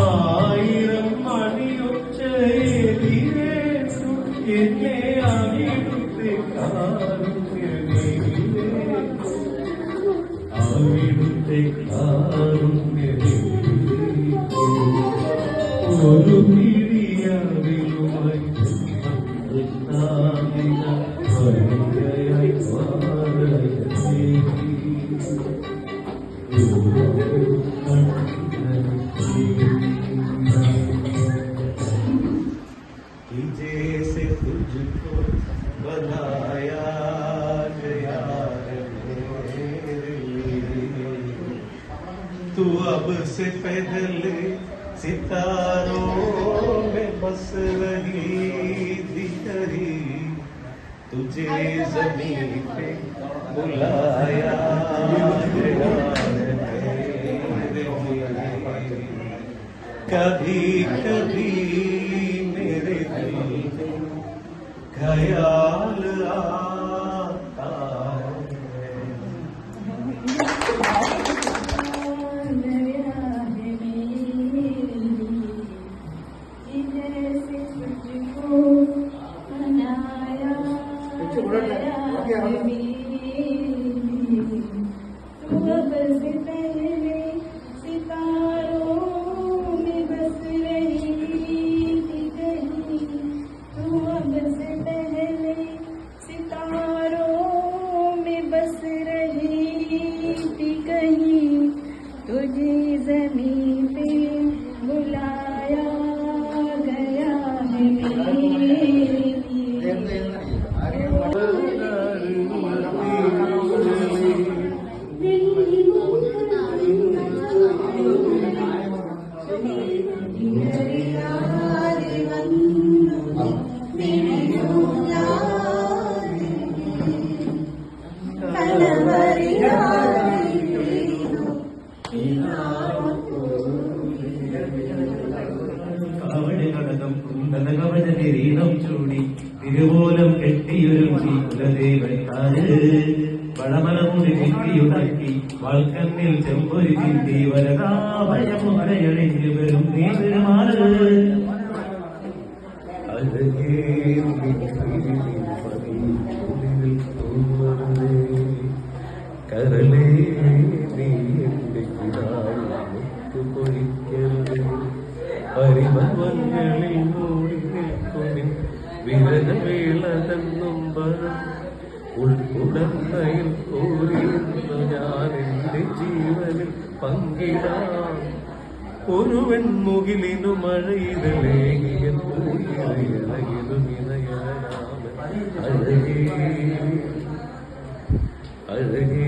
ആയിരം മണിയൊച്ചയേറ്റു എന്നെ അവിടുത്തെ കാരുണ്യമേറ്റു അവിടുത്തെ കാരുണ്യമേറ്റു. ഒരു तू अब से पैदल सितारों में बस रही दिखरी तुझे ज़मीन पे बुलाया गया कभी कभी मेरे दिल में Okay, ചൂടി തിരുവോലം കെട്ടിയൊരുക്കി കുലദേവത്താര് വളമലമുടി നെറ്റിയുടക്കി വാൾക്കണ്ണിൽ ചെമ്പൊരു ചിന്തി വരതാഭയമുദ്രയണിഞ്ഞു വരും നീ പെരുമാറ്. കരളേ നീ എന്റെ കിടാവ് പൊഴിക്കരുത്. പരിഭവങ്ങളിൽ മൂടി നിൽക്കുമിൻ വിരകവേളതെന്നും ഉൾക്കുടന്തയിൽ കൂറിയുന്നു ഞാൻ ജീവനിൽ പങ്കിടാം. ഒരു വെൺമുകിലിനു മഴയിലേകിയ പൂയിലയിലും അഴകേ അഴകേ.